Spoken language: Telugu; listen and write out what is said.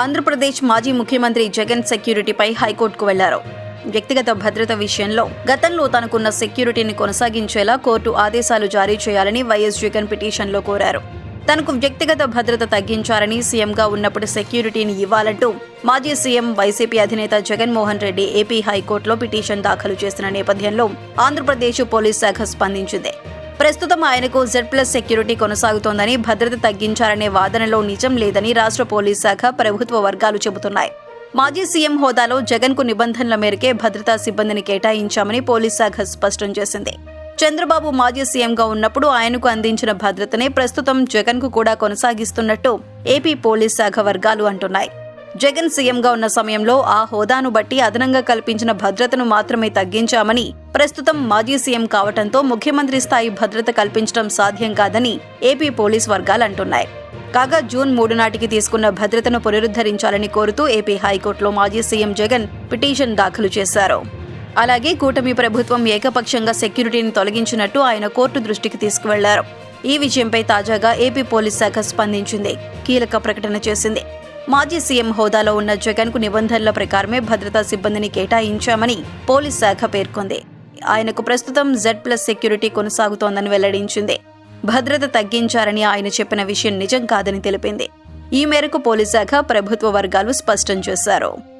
ఆంధ్రప్రదేశ్ మాజీ ముఖ్యమంత్రి జగన్ సెక్యూరిటీపై హైకోర్టుకు వెళ్ళారు. వ్యక్తిగత భద్రత విషయంలో గతంలో తనకున్న సెక్యూరిటీని కొనసాగించేలా కోర్టు ఆదేశాలు జారీ చేయాలని వైఎస్ జగన్ పిటిషన్లో కోరారు. తనకు వ్యక్తిగత భద్రత తగ్గించారని సీఎంగా ఉన్నప్పుడు సెక్యూరిటీని ఇవ్వాలంటూ మాజీ సీఎం వైసీపీ అధినేత జగన్మోహన్ రెడ్డి ఏపీ హైకోర్టులో పిటిషన్ దాఖలు చేసిన నేపథ్యంలో ఆంధ్రప్రదేశ్ పోలీస్ శాఖ స్పందించింది. ప్రస్తుతం ఆయనకు జెడ్ ప్లస్ సెక్యూరిటీ కొనసాగుతోందని భద్రత తగ్గించారనే వాదనలో నిజం లేదని రాష్ట్ర పోలీస్ శాఖ ప్రభుత్వ వర్గాలు చెబుతున్నాయి. మాజీ సీఎం హోదాలో జగన్కు నిబంధనల మేరకే భద్రతా సిబ్బందిని కేటాయించామని పోలీస్ శాఖ స్పష్టం చేసింది. చంద్రబాబు మాజీ సీఎంగా ఉన్నప్పుడు ఆయనకు అందించిన భద్రతనే ప్రస్తుతం జగన్కు కూడా కొనసాగిస్తున్నట్టు ఏపీ పోలీస్ శాఖ వర్గాలు అంటున్నాయి. జగన్ సీఎంగా ఉన్న సమయంలో ఆ హోదాను బట్టి అదనంగా కల్పించిన భద్రతను మాత్రమే తగ్గించామని ప్రస్తుతం మాజీ సీఎం కావటంతో ముఖ్యమంత్రి స్థాయి భద్రత కల్పించడం సాధ్యం కాదని ఏపీ పోలీస్ వర్గాలు అంటున్నాయి. కాగా జూన్ మూడు నాటికి తీసుకున్న భద్రతను పునరుద్ధరించాలని కోరుతూ ఏపీ హైకోర్టులో మాజీ సీఎం జగన్ పిటిషన్ దాఖలు చేశారు. అలాగే కూటమి ప్రభుత్వం ఏకపక్షంగా సెక్యూరిటీని తొలగించినట్టు ఆయన కోర్టు దృష్టికి తీసుకువెళ్ళారు. ఈ విషయంపై తాజాగా ఏపీ పోలీస్ శాఖ స్పందించింది. కీలక ప్రకటన చేసింది. మాజీ సీఎం హోదాలో ఉన్న జగన్కు నిబంధనల ప్రకారమే భద్రతా సిబ్బందిని కేటాయించామని పోలీస్ శాఖ పేర్కొంది. ఆయనకు ప్రస్తుతం జెడ్ ప్లస్ సెక్యూరిటీ కొనసాగుతోందని వెల్లడించింది. భద్రత తగ్గించారని ఆయన చెప్పిన విషయం నిజం కాదని తెలిపింది. ఈ మేరకు పోలీస్ శాఖ ప్రభుత్వ వర్గాలు స్పష్టం చేశారు.